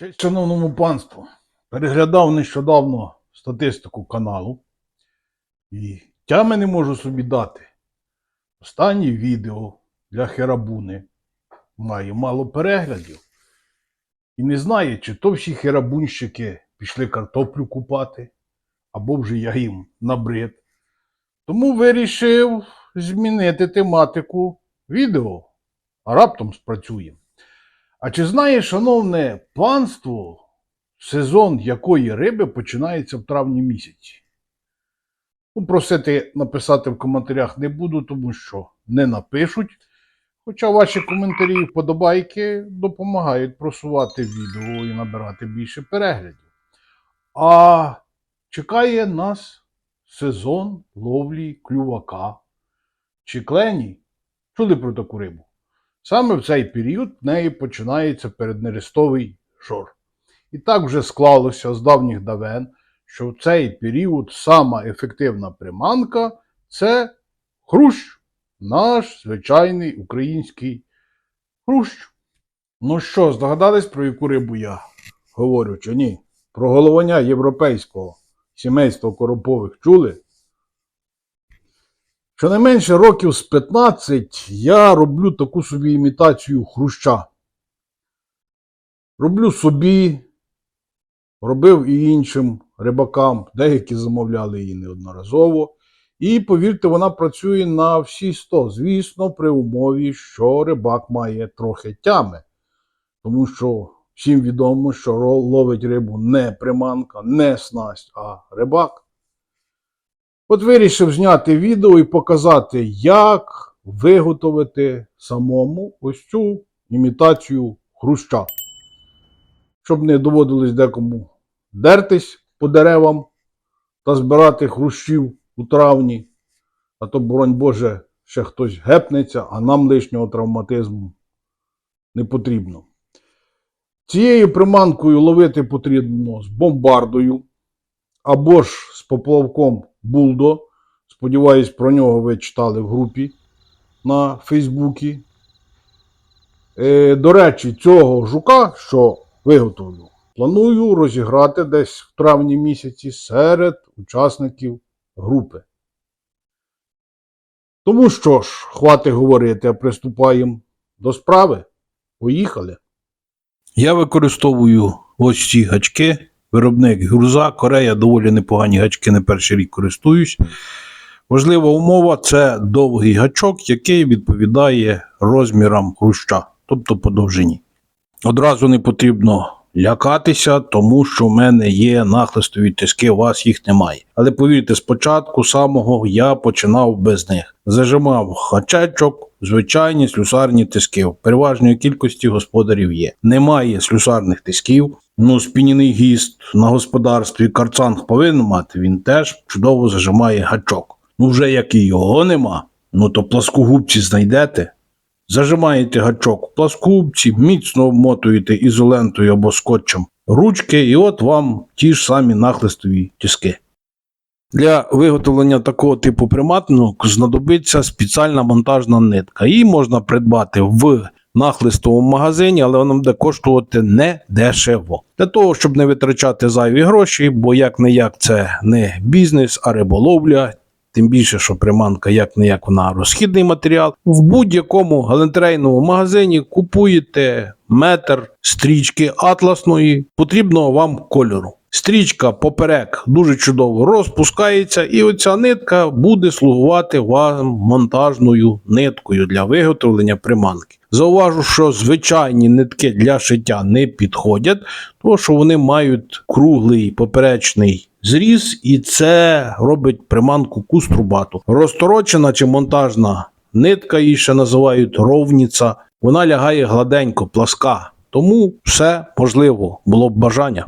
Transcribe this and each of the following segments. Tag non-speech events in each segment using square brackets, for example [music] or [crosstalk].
Честь шановному панству. Переглядав нещодавно статистику каналу і тями не можу собі дати. Останнє відео для Херабуни має мало переглядів. І не знає, чи то всі херабунщики пішли картоплю купати, або вже я їм набрид. Тому вирішив змінити тематику відео, а раптом спрацює. А чи знає, шановне панство, сезон якої риби починається в травні місяці? Ну, просити написати в коментарях не буду, тому що не напишуть. Хоча ваші коментарі і вподобайки допомагають просувати відео і набирати більше переглядів. А чекає нас сезон ловлі клювака чи клені. Чули про таку рибу? Саме в цей період в неї починається переднерестовий жор. І так вже склалося з давніх давен, що в цей період сама ефективна приманка це хрущ, наш звичайний український хрущ. Ну що, здогадались, про яку рибу я говорю чи ні? Про головання європейського сімейства коропових чули? Щонайменше років з 15 я роблю таку собі імітацію хруща. Роблю собі, робив і іншим рибакам, деякі замовляли її неодноразово. І повірте, вона працює на всі 100. Звісно, при умові, що рибак має трохи тями. Тому що всім відомо, що ловить рибу не приманка, не снасть, а рибак. От вирішив зняти відео і показати, як виготовити самому ось цю імітацію хруща. Щоб не доводилось декому дертись по деревам та збирати хрущів у травні, а то, боронь Боже, ще хтось гепнеться, а нам лишнього травматизму не потрібно. Цією приманкою ловити потрібно з бомбардою або ж поплавком Булдо. Сподіваюсь, про нього ви читали в групі на Фейсбуці. Е, до речі, цього жука, що виготовлю, планую розіграти десь в травні місяці серед учасників групи. Тому що ж, хватить говорити, а приступаємо до справи. Поїхали. Я використовую ось ці гачки. Виробник Гюрза, Корея доволі непогані гачки, не перший рік користуюсь. Важлива умова це довгий гачок, який відповідає розмірам хруща, тобто по довжині. Одразу не потрібно лякатися, тому що в мене є нахлистові тиски, у вас їх немає. Але повірте, спочатку самого я починав без них. Зажимав гачечок, звичайні слюсарні тиски. В переважної кількості господарів є. Немає слюсарних тисків. Ну, спінений гіст на господарстві карцанг повинен мати, він теж чудово зажимає гачок. Ну, вже як і його нема, ну то пласкогубці знайдете. Зажимаєте гачок в пласкогубці, міцно обмотуєте ізолентою або скотчем ручки, і от вам ті ж самі нахлистові тиски. Для виготовлення такого типу приматинок знадобиться спеціальна монтажна нитка. Її можна придбати в нахлистовому магазині, але вона буде коштувати не дешево. Для того, щоб не витрачати зайві гроші, бо як не як це не бізнес, а риболовля. Тим більше, що приманка як не як вона розхідний матеріал. В будь-якому галантерейному магазині купуєте метр стрічки атласної потрібного вам кольору. Стрічка поперек дуже чудово розпускається, і оця нитка буде слугувати вам монтажною ниткою для виготовлення приманки. Зауважу, що звичайні нитки для шиття не підходять, тому що вони мають круглий поперечний зріз, і це робить приманку куструбату. Розторочена чи монтажна нитка, її ще називають ровніця, вона лягає гладенько, пласка. Тому все можливо, було б бажання.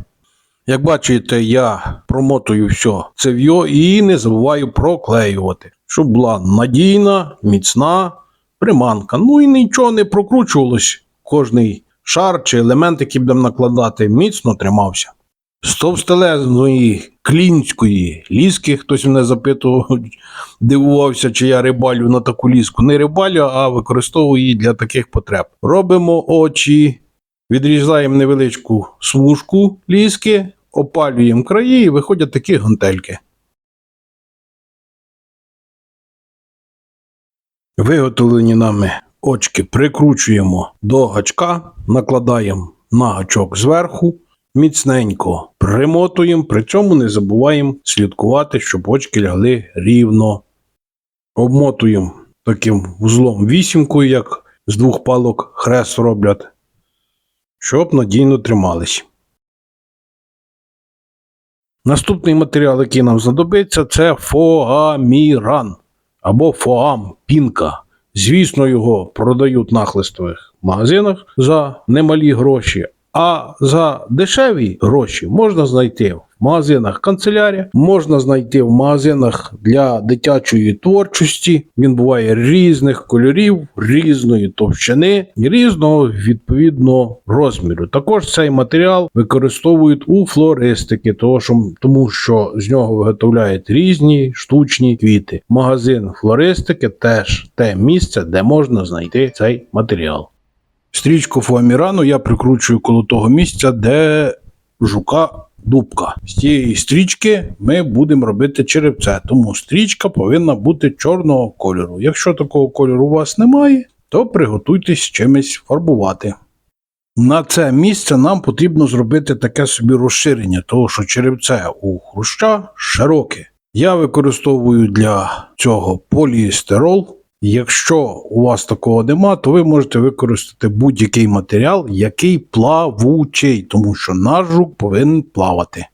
Як бачите, я промотую все цев'йо і не забуваю проклеювати, щоб була надійна, міцна приманка. Ну і нічого не прокручувалось. Кожний шар чи елемент, який будемо накладати, міцно тримався. З товстелезної клінської ліски, хтось мене запитував, [laughs] дивувався, чи я рибалю на таку ліску. Не рибалю, а використовую її для таких потреб. Робимо очі, Відрізаємо невеличку смужку ліски, опалюємо краї і виходять такі гантельки. Виготовлені нами очки прикручуємо до гачка, накладаємо на гачок зверху, міцненько примотуємо, при цьому не забуваємо слідкувати, щоб очки лягли рівно. Обмотуємо таким вузлом вісімкою, як з двох палок хрест роблять, щоб надійно тримались. Наступний матеріал, який нам знадобиться, це фоаміран або фоам пінка. Звісно, його продають в нахлистових магазинах за немалі гроші, а за дешеві гроші можна знайти в магазинах канцелярія, можна знайти в магазинах для дитячої творчості. Він буває різних кольорів, різної товщини різного відповідно розміру. Також цей матеріал використовують у флористики, тому що з нього виготовляють різні штучні квіти. Магазин флористики теж те місце, де можна знайти цей матеріал. Стрічку фоамірану я прикручую коло того місця, де жука дубка. З цієї стрічки ми будемо робити черепце, тому стрічка повинна бути чорного кольору. Якщо такого кольору у вас немає, то приготуйтесь чимось фарбувати. На це місце нам потрібно зробити таке собі розширення, тому що черепце у хруща широке. Я використовую для цього поліестерол. Якщо у вас такого нема, то ви можете використати будь-який матеріал, який плавучий, тому що наш жук повинен плавати.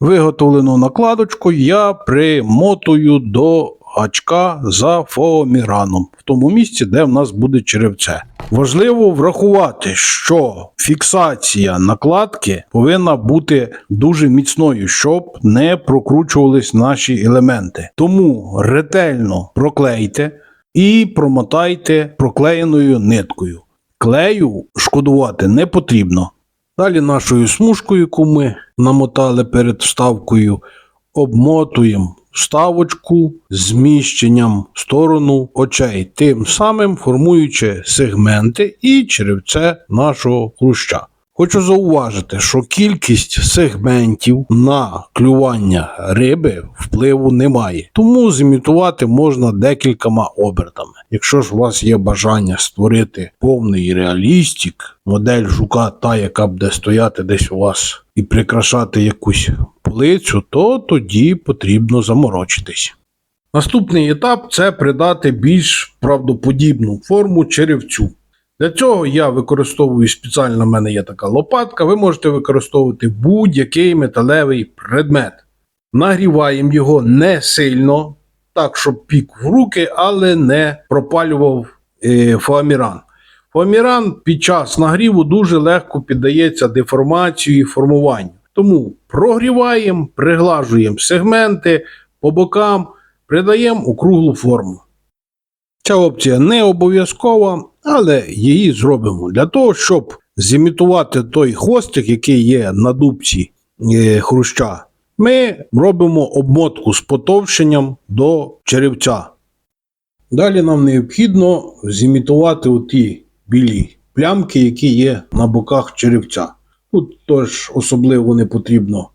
Виготовлену накладочку я примотую до гачка за фоаміраном, в тому місці, де в нас буде черевце. Важливо врахувати, що фіксація накладки повинна бути дуже міцною, щоб не прокручувались наші елементи. Тому ретельно проклейте і промотайте проклеєною ниткою. Клею шкодувати не потрібно. Далі нашою смужкою, яку ми намотали перед вставкою, обмотуємо вставочку зміщенням в сторону очей, тим самим формуючи сегменти і черевце нашого хруща. Хочу зауважити, що кількість сегментів на клювання риби впливу немає, тому зімітувати можна декількома обертами. Якщо ж у вас є бажання створити повний реалістик, модель жука, та, яка буде стояти десь у вас і прикрашати якусь полицю, то тоді потрібно заморочитись. Наступний етап це придати більш правдоподібну форму черевцю. Для цього я використовую спеціально, в мене є така лопатка. Ви можете використовувати будь-який металевий предмет. Нагріваємо його не сильно, так, щоб пік в руки, але не пропалював е, фоаміран. Фоаміран під час нагріву дуже легко піддається деформації і формуванню. Тому прогріваємо, приглажуємо сегменти по бокам, придаємо округлу форму. Ця опція не обов'язкова, але її зробимо для того, щоб зімітувати той хвостик, який є на дубці е, хруща. Ми робимо обмотку з потовщенням до черевця. Далі нам необхідно зімітувати оті білі плямки, які є на боках черевця. Тут теж особливо не потрібно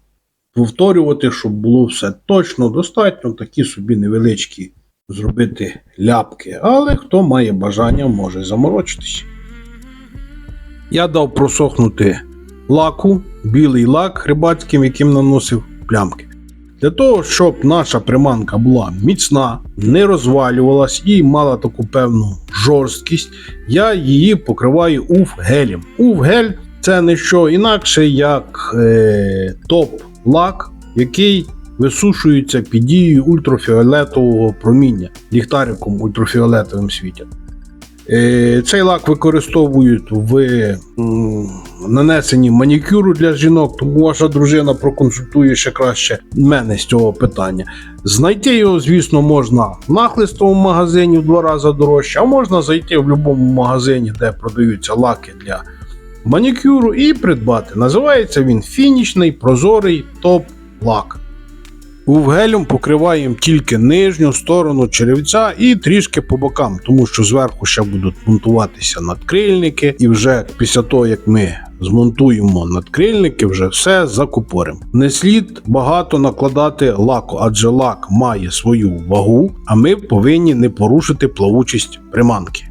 повторювати, щоб було все точно, достатньо такі собі невеличкі зробити ляпки, але хто має бажання, може заморочитись. Я дав просохнути лаку, білий лак рибацьким, яким наносив плямки. Для того, щоб наша приманка була міцна, не розвалювалась і мала таку певну жорсткість, я її покриваю уф-гелем. Уф-гель це не що інакше, як е, топ-лак, який висушується під дією ультрафіолетового проміння ліхтариком ультрафіолетовим світять. Е, Цей лак використовують в нанесенні манікюру для жінок, тому ваша дружина проконсультує ще краще мене з цього питання. Знайти його, звісно, можна в нахлистовому магазині в два рази дорожче, а можна зайти в будь-якому магазині, де продаються лаки для манікюру, і придбати. Називається він фінішний прозорий топ-лак. Увгелем покриваємо тільки нижню сторону черевця і трішки по бокам, тому що зверху ще будуть монтуватися надкрильники, і вже після того, як ми змонтуємо надкрильники, вже все закупоримо. Не слід багато накладати лаку, адже лак має свою вагу, а ми повинні не порушити плавучість приманки.